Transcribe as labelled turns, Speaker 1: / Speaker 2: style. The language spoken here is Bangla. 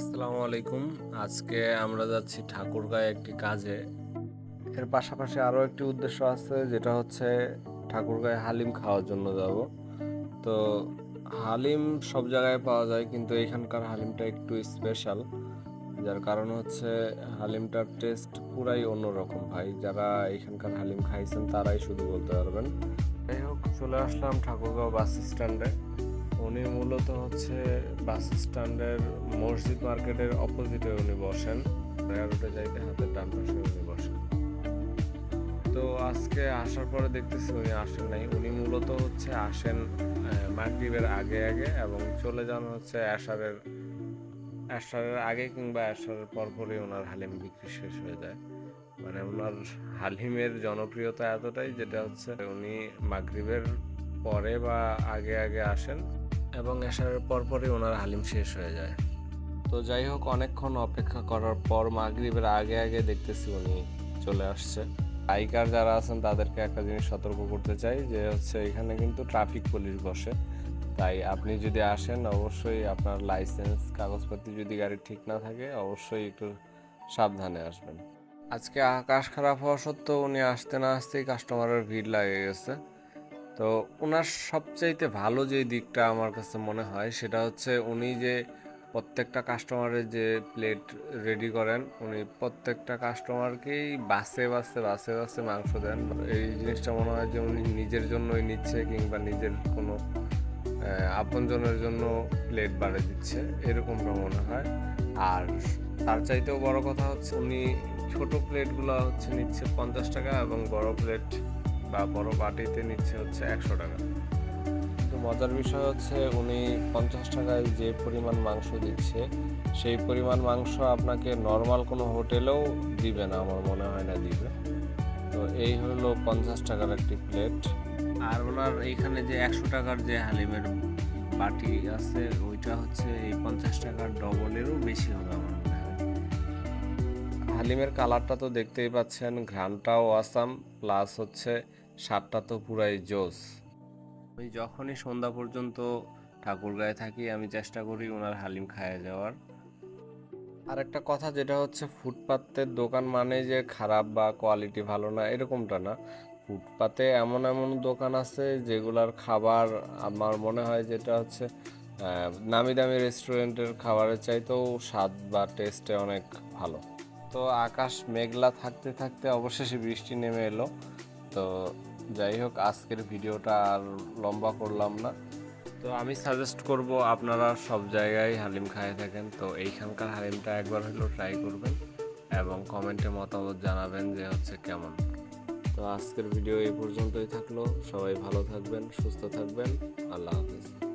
Speaker 1: আসসালামু আলাইকুম আজকে আমরা যাচ্ছি ঠাকুরগাঁয়ে একটি কাজে। এর পাশাপাশি আরও একটি উদ্দেশ্য আছে, যেটা হচ্ছে ঠাকুরগাঁয়ে হালিম খাওয়ার জন্য যাব। তো হালিম সব জায়গায় পাওয়া যায়, কিন্তু এখানকার হালিমটা একটু স্পেশাল যার কারণ হচ্ছে হালিমটার টেস্ট পুরাই অন্যরকম ভাই। যারা এখানকার হালিম খাইছেন, তারাই শুধু বলতে পারবেন। যাই হোক, চলে আসলাম ঠাকুরগাঁও বাস স্ট্যান্ডে উনি মূলত হচ্ছে বাস স্ট্যান্ডের মসজিদ মার্কেটের অপোজিটে উনি বসেন। রোডে যাইতে হাতের ডান পাশে উনি বসেন। তো আজকে আসার পরে দেখতেছি উনি আসেন নাই। উনি মূলত হচ্ছে আসেন মাগরিবের আগে আগে এবং চলে যান হচ্ছে অ্যাশারের অ্যাশারের আগে কিংবা অ্যাশারের পরপরই ওনার হালিম বিক্রি শেষ হয়ে যায়। মানে ওনার হালিমের জনপ্রিয়তা এতটাই যেটা হচ্ছে উনি মাগরিবের পরে বা আগে আগে আসেন। এবং এসারের পরপরই ওনার হালিম শেষ হয়ে যায়। তো যাই হোক, অনেকক্ষণ অপেক্ষা করার পর মাগরিবের আগে আগে দেখতেছি উনি চলে আসছে। বাইকার যারা আছেন, তাদেরকে একটা জিনিস সতর্ক করতে চাই যে হচ্ছে এখানে কিন্তু ট্রাফিক পুলিশ বসে। তাই আপনি যদি আসেন, অবশ্যই আপনার লাইসেন্স, কাগজপত্র যদি গাড়ি ঠিক না থাকে, অবশ্যই একটু সাবধানে আসবেন। আজকে আকাশ খারাপ হওয়া সত্ত্বেও উনি আসতে না আসতেই কাস্টমারের ভিড় লাগে গেছে। তো ওনার সবচাইতে ভালো যে দিকটা আমার কাছে মনে হয়, সেটা হচ্ছে উনি যে প্রত্যেকটা কাস্টমারের যে প্লেট রেডি করেন, উনি প্রত্যেকটা কাস্টমারকেই বাসে বাসে বাসে বাসে মাংস দেন। এই জিনিসটা মনে হয় যে উনি নিজের জন্যই নিচ্ছে কিংবা নিজের কোনো আপনজনের জন্য প্লেট বাড়ে দিচ্ছে, এরকমটা মনে হয়। আর তার চাইতেও বড় কথা হচ্ছে উনি ছোট প্লেটগুলো হচ্ছে নিচ্ছে পঞ্চাশ টাকা এবং বড় প্লেট বা বড় বাটিতে নিচ্ছে হচ্ছে একশো টাকা। কিন্তু মজার বিষয় হচ্ছে উনি পঞ্চাশ টাকায় যে পরিমাণ মাংস দিচ্ছে সেই পরিমাণ মাংস আপনাকে নর্মাল কোনো হোটেলেও দিবে না আমার মনে হয় না দিবে। তো এই হলো পঞ্চাশ টাকার একটি প্লেট। আর ওনার এইখানে যে একশো টাকার যে হালিমের বাটি আছে ওইটা হচ্ছে এই পঞ্চাশ টাকার ডবলেরও বেশি হবে আমার মনে হয়। হালিমের কালারটা তো দেখতেই পাচ্ছেন ঘ্রানটাও আসাম প্লাস হচ্ছে স্বাদটা তো পুরাই জোস। আমি যখনই সন্ধ্যা পর্যন্ত ঠাকুর ঠাকুরগাঁয়ে থাকি, আমি চেষ্টা করি ওনার হালিম খাইয়ে যাওয়ার। আর একটা কথা যেটা হচ্ছে, ফুটপাতের দোকান মানে যে খারাপ বা কোয়ালিটি ভালো না, এরকমটা না। ফুটপাতে এমন এমন দোকান আছে, যেগুলার খাবার আমার মনে হয় যেটা হচ্ছে নামি দামি রেস্টুরেন্টের খাবারের চাইতেও স্বাদ বা টেস্টে অনেক ভালো। তো আকাশ মেঘলা থাকতে থাকতে অবশেষে বৃষ্টি নেমে এলো। তো যাই হোক, আজকের ভিডিওটা আর লম্বা করলাম না। তো আমি সাজেস্ট করব আপনারা সব জায়গায় হালিম খায় থাকেন। তো এইখানকার হালিমটা একবার হলেও ট্রাই করবেন এবং কমেন্টে মতামত জানাবেন যে হচ্ছে কেমন। তো আজকের ভিডিও এই পর্যন্তই থাকল। সবাই ভালো থাকবেন, সুস্থ থাকবেন। আল্লাহ হাফিজ।